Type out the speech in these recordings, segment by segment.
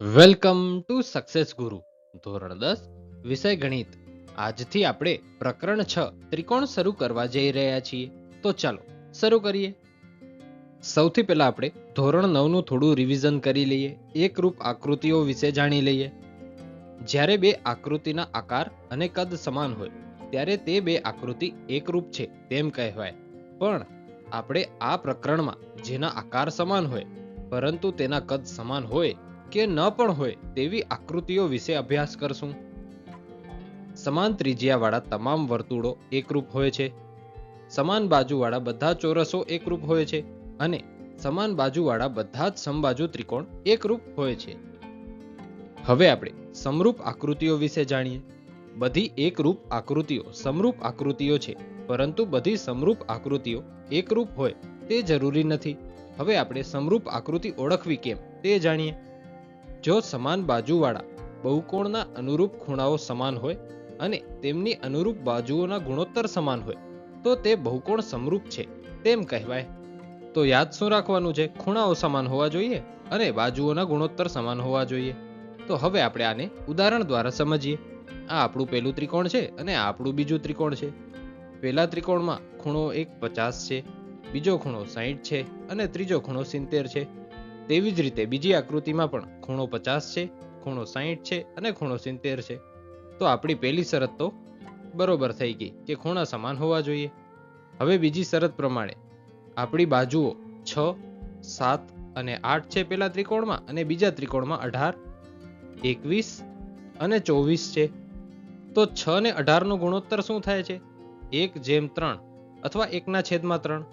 Welcome to success ગુરુ. ધોરણ દસ, વિષય ગણિત. આજથી આપણે પ્રકરણ છ, ત્રિકોણ શરૂ કરવા જઈ રહ્યા છીએ. તો ચાલો, શરૂ કરીએ. સૌથી પહેલા આપણે ધોરણ નવનું થોડું રિવિઝન કરી લઈએ. એકરૂપ આકૃતિઓ વિશે જાણી લઈએ. જ્યારે બે આકૃતિના આકાર અને કદ સમાન હોય, ત્યારે તે બે આકૃતિ એકરૂપ છે તેમ કહેવાય. પણ આપણે આ પ્રકરણમાં જેના આકાર સમાન હોય, પરંતુ તેના કદ સમાન હોય કે ન પણ હોય તેવી આકૃતિઓ વિશે અભ્યાસ કરશું. સમાન ત્રિજ્યાવાળા તમામ વર્તુળો એકરૂપ હોય છે. સમાન બાજુવાળા બધા ચોરસો એકરૂપ હોય છે અને સમાન બાજુવાળા બધા જ સમબાજુ ત્રિકોણ એકરૂપ હોય છે. હવે આપણે સમરૂપ આકૃતિઓ વિશે જાણીએ. બધી એકરૂપ આકૃતિઓ સમરૂપ આકૃતિઓ છે, પરંતુ બધી સમરૂપ આકૃતિઓ એકરૂપ હોય તે જરૂરી નથી. હવે આપણે સમરૂપ આકૃતિ ઓળખવી કેમ તે જાણીએ. જો સમાન બાજુવાળા બહુકોણના અનુરૂપ ખૂણાઓ સમાન હોય અને તેમની અનુરૂપ બાજુઓના ગુણોત્તર સમાન હોય, તો તે બહુકોણ સમરૂપ છે, તેમ કહેવાય. તો યાદ શું રાખવાનું છે? ખૂણાઓ સમાન હોવા જોઈએ અને બાજુઓના ગુણોત્તર સમાન હોવા જોઈએ. તો હવે આપણે આને ઉદાહરણ દ્વારા સમજીએ. આ આપણું પહેલું ત્રિકોણ છે અને આ આપણું બીજું ત્રિકોણ છે. પહેલા ત્રિકોણમાં ખૂણો એક પચાસ છે, બીજો ખૂણો સાહીઠ છે અને ત્રીજો ખૂણો સિત્તેર છે. તેવી જ રીતે બીજી આકૃતિમાં પણ ખૂણો પચાસ છે, ખૂણો સાહીઠ છે અને ખૂણો સિત્તેર છે. તો આપણી પહેલી શરત તો બરોબર થઈ ગઈ કે ખૂણા સમાન હોવા જોઈએ. હવે બીજી શરત પ્રમાણે આપણી બાજુઓ છ, સાત અને આઠ છે પેલા ત્રિકોણમાં અને બીજા ત્રિકોણમાં અઢાર, એકવીસ અને ચોવીસ છે. તો છ ને અઢારનો ગુણોત્તર શું થાય છે? એક જેમ ત્રણ અથવા એકના છેદમાં ત્રણ.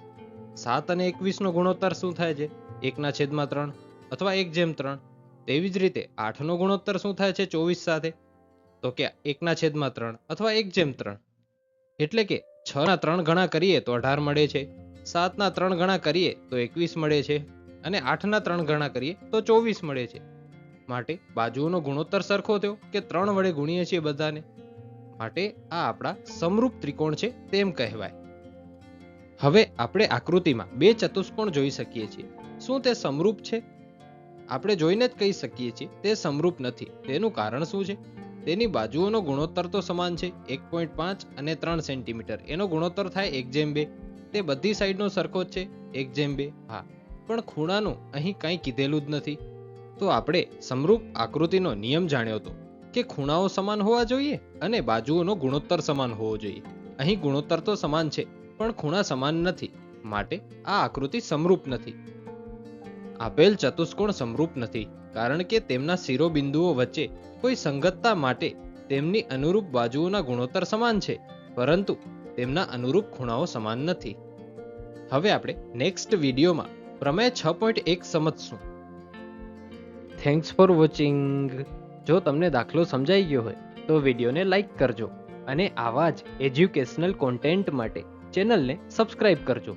સાત અને એકવીસનો ગુણોત્તર શું થાય છે? એકના છેદમાં ત્રણ અથવા એક જેમ ત્રણ. તેવી જ રીતે આઠનો ગુણોત્તર શું થાય છે? ચોવીસ સાથે. તો કે એકના છેદમાં ત્રણ અથવા એક જેમ ત્રણ. એટલે કે છના ત્રણ ગણા કરીએ તો અઢાર મળે છે. સાતના ત્રણ ગણા કરીએ તો એકવીસ મળે છે. અને આઠના ત્રણ ગણા કરીએ તો ચોવીસ મળે છે. માટે બાજુઓનો ગુણોત્તર સરખો થયો કે ત્રણ વડે ગુણીએ છીએ બધાને? માટે આ આપણા સમરૂપ ત્રિકોણ છે તેમ કહેવાય. હવે આપણે આકૃતિમાં બે ચતુષ્કોણ જોઈ શકીએ છીએ. શું તે સમરૂપ છે? આપણે જોઈને જ કહી શકીએ છીએ, તે સમરૂપ નથી. તેનું કારણ શું છે? તેની બાજુઓનો ગુણોત્તર તો સમાન છે, એક પોઈન્ટ પાંચ અને ત્રણ સેન્ટીમીટર એનો ગુણોત્તર થાય એક જેમ બે. તે બધી સાઈડનો સરખો જ છે, એક જેમ બે. હા. પણ ખૂણાનું અહીં કંઈ કીધેલું જ નથી. તો આપણે સમરૂપ આકૃતિનો નિયમ જાણ્યો હતો કે ખૂણાઓ સમાન હોવા જોઈએ અને બાજુઓનો ગુણોત્તર સમાન હોવો જોઈએ. અહીં ગુણોત્તર તો સમાન છે પણ ખૂણા સમાન નથી. માટે આ આકૃતિ સમરૂપ નથી. આપેલ ચતુષ્કોણ સમરૂપ નથી, કારણ કે તેમના શિરોબિંદુઓ વચ્ચે કોઈ સંગતતા માટે તેમની અનુરૂપ બાજુઓના ગુણોત્તર સમાન છે, પરંતુ તેમના અનુરૂપ ખૂણાઓ સમાન નથી. હવે આપણે નેક્સ્ટ વિડીયોમાં પ્રમેય છ પોઈન્ટ એક સમજશું. થેન્ક્સ ફોર વોચિંગ જો તમને દાખલો સમજાઈ ગયો હોય, તો વિડીયોને લાઈક કરજો અને આવા જ એજ્યુકેશનલ કોન્ટેન્ટ માટે ચેનલને સબસ્ક્રાઇબ કરજો.